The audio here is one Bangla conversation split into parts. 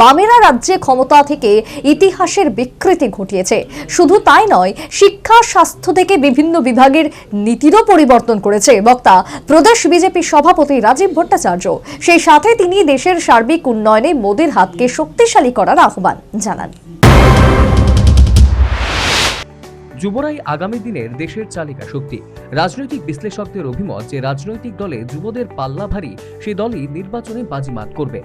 বামেরা রাজ্যে ক্ষমতা থেকে ইতিহাসের বিকৃতি ঘটিয়েছে। শুধু তাই নয়, শিক্ষা, স্বাস্থ্য থেকে বিভিন্ন বিভাগের নীতিরও পরিবর্তন করেছে। বক্তা, প্রদেশ বিজেপি সভাপতি রাজীব ভট্টাচার্য। সেই সাথে তিনি দেশের সার্বিক উন্নয়নে মোদীর হাতকে শক্তিশালী করার আহ্বান জানান। যুবরাই আগামী দিনের দেশের চালিকা শক্তি। রাজনৈতিক বিশ্লেষকদের অভিমত যে রাজনৈতিক দলে যুবদের পাল্লা ভারী, সে দলই নির্বাচনে বাজিমাত করবে।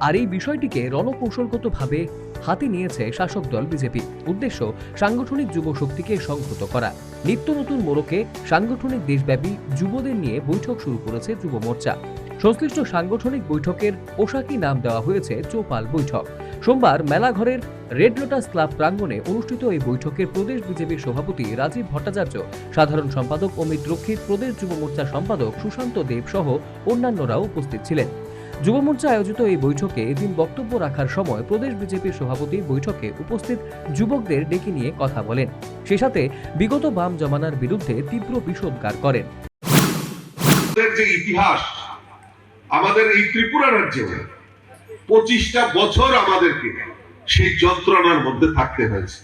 আর এই বিষয়টিকে রণকৌশলগতভাবে হাতে নিয়েছে শাসক দল বিজেপি। উদ্দেশ্য, সাংগঠনিক যুব শক্তিকে সংহত করা। নিত্য নতুন মোড়কে সাংগঠনিক দেশব্যাপী যুবদের নিয়ে বৈঠক শুরু করেছে যুব মোর্চা। সংশ্লিষ্ট সাংগঠনিক বৈঠকের পোশাকি নাম দেওয়া হয়েছে চৌপাল বৈঠক। সোমবার মেলাঘরের রেড লোটাস ক্লাব প্রাঙ্গণে অনুষ্ঠিত এই বৈঠকে প্রদেশ বিজেপির সভাপতি রাজীব ভট্টাচার্য, সাধারণ সম্পাদক অমিত রক্ষিত, প্রদেশ যুব মোর্চা সম্পাদক সুশান্ত দেব সহ অন্যান্যরাও উপস্থিত ছিলেন। যুব মোর্চা আয়োজিত এই বৈঠকে এদিন বক্তব্য রাখার সময় প্রদেশ বিজেপির সভাপতি বৈঠকে উপস্থিত যুবকদের ডেকে নিয়ে কথা বলেন। সে সাথে বিগত বাম জমানার বিরুদ্ধে তীব্র বিষোদ্গার করেন। যে ইতিহাস, আমাদের এই ত্রিপুরা রাজ্যে পঁচিশটা বছর আমাদেরকে সেই যন্ত্রণার মধ্যে থাকতে হয়েছে।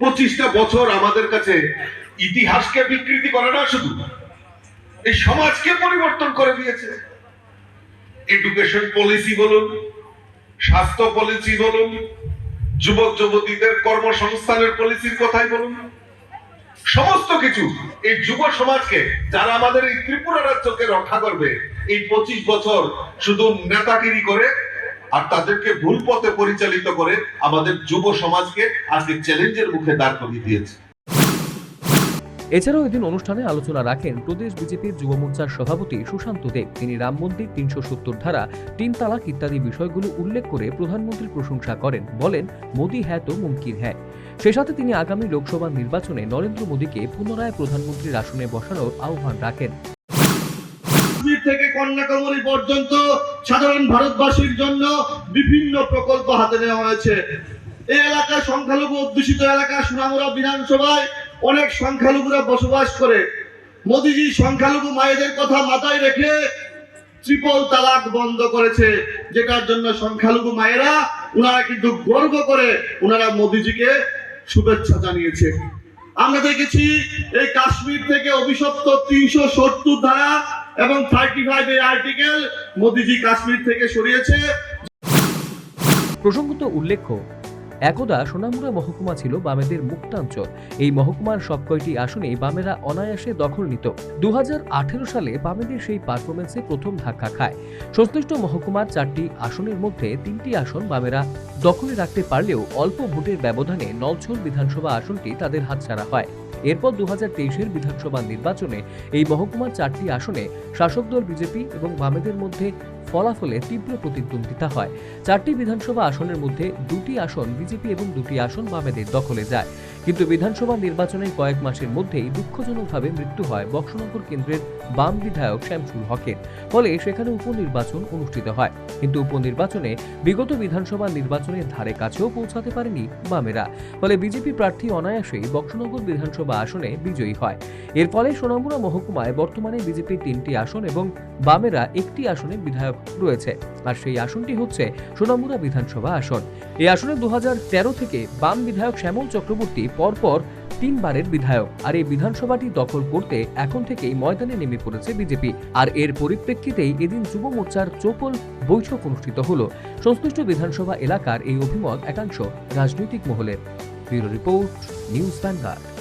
পঁচিশটা বছর আমাদের কাছে ইতিহাসকে বিকৃতি করে না শুধু, এই সমাজকে পরিবর্তন করে দিয়েছে। এডুকেশন পলিসি বলুন, স্বাস্থ্য পলিসি বলুন, যুবক যুবতীদের কর্মসংস্থানের পলিসির কথাই বলুন। সমস্ত কিছু এই যুব সমাজকে, যারা আমাদের এই ত্রিপুরা রাজ্যকে রক্ষা করবে, এই পঁচিশ বছর শুধু নেতাগিরি করে আর তাদেরকে ভুল পথে পরিচালিত করে আমাদের যুব সমাজকে আজকে চ্যালেঞ্জের মুখে দাঁড় করিয়ে দিয়েছে। এছাড়াও এদিন অনুষ্ঠানে আলোচনা রাখেন প্রদেশ বিজেপির যুব মোর্চার সভাপতি সুশান্ত দেব। তিনি রাম মন্দির, তিনশো সত্তর ধারা, তিন তালাক ইত্যাদি বিষয়গুলো উল্লেখ করে প্রধানমন্ত্রীর প্রশংসা করেন। বলেন, মোদী হ্যাঁ তো মুমকিন হ্যাঁ। সে সাথে তিনি আগামী লোকসভা নির্বাচনে নরেন্দ্র মোদীকে পুনরায় প্রধানমন্ত্রীর আসনে বসানোর আহ্বান রাখেন। থেকে কন্যাকুমারী পর্যন্ত সাধারণ ভারতবাসীর জন্য বিভিন্ন প্রকল্প হাতে নেওয়া হয়েছে। এই সংখ্যালঘু অধ্যুষিত এলাকা সুনামুরা বিধানসভায় অনেক সংখ্যালঘুরা বসবাস করে। মোদিজি সংখ্যালঘু মায়েদের কথা মাথায় রেখে ট্রিপল তালাক বন্ধ করেছে, যেটার জন্য সংখ্যালঘু মায়েরা ওনারা কিন্তু গর্ব করে ওনারা মোদিজিকে শুভেচ্ছা জানিয়েছে। আমরা দেখেছি এই কাশ্মীর থেকে অভিশপ্ত তিনশো সত্তর ধারা এবং থার্টি ফাইভ এই আর্টিকেল মোদিজি কাশ্মীর থেকে সরিয়েছে। প্রসঙ্গত উল্লেখ্য একদা সোনামুড়া মহকুমা ছিল বামেদের মুক্তাঞ্চল। এই মহকুমার সব কয়টি আসনে বামেরা অনায়াসে দখল নিত। দু সালে বামেদের সেই পারফরমেন্সে প্রথম ধাক্কা খায়। সংশ্লিষ্ট মহকুমার চারটি আসনের মধ্যে তিনটি আসন বামেরা দখলে রাখতে পারলেও অল্প ভোটের ব্যবধানে নলছল বিধানসভা আসনটি তাদের হাতছাড়া হয়। এরপর দু হাজার বিধানসভা নির্বাচনে এই মহকুমার চারটি আসনে শাসক দল বিজেপি এবং বামেদের মধ্যে ফলাফলে তীব্র প্রতিদ্বন্দ্বিতা হয়। চারটি বিধানসভা আসনের মধ্যে দুটি আসন বিজেপি এবং দুটি আসন বামেদের দখলে যায়। কিন্তু বিধানসভা নির্বাচনের কয়েক মাসের মধ্যেই দুঃখজনকভাবে মৃত্যু হয় বক্সনগর কেন্দ্রের বাম বিধায়ক শ্যামসুল হকের। ফলে সেখানে উপনির্বাচন অনুষ্ঠিত হয়। কিন্তু উপনির্বাচনে বিগত বিধানসভা নির্বাচনের ধারে কাছেও পৌঁছাতে পারেনি বামেরা। ফলে বিজেপি প্রার্থী অনায়াসেই বক্সনগর বিধানসভা আসনে বিজয়ী হয়। এর ফলে সোনামুড়া মহকুমায় বর্তমানে বিজেপির তিনটি আসন এবং বামেরা একটি আসনে বিধায়ক রয়েছে। আর সেই আসনটি হচ্ছে সোনামুড়া বিধানসভা আসন। এই আসনে দু হাজার তেরো থেকে বাম বিধায়ক শ্যামল চক্রবর্তী পরপর তিনবারের বিধায়ক। আর এই বিধানসভাটি দখল করতে এখন থেকেই ময়দানে নেমে পড়েছে বিজেপি। আর এর পরিপ্রেক্ষিতেই এদিন যুব মোর্চার চোপল বৈঠক অনুষ্ঠিত হল। সংশ্লিষ্ট বিধানসভা এলাকার এই অভিমত একাংশ রাজনৈতিক মহলের ব্যুরো রিপোর্ট, নিউজ ভ্যানগার্ড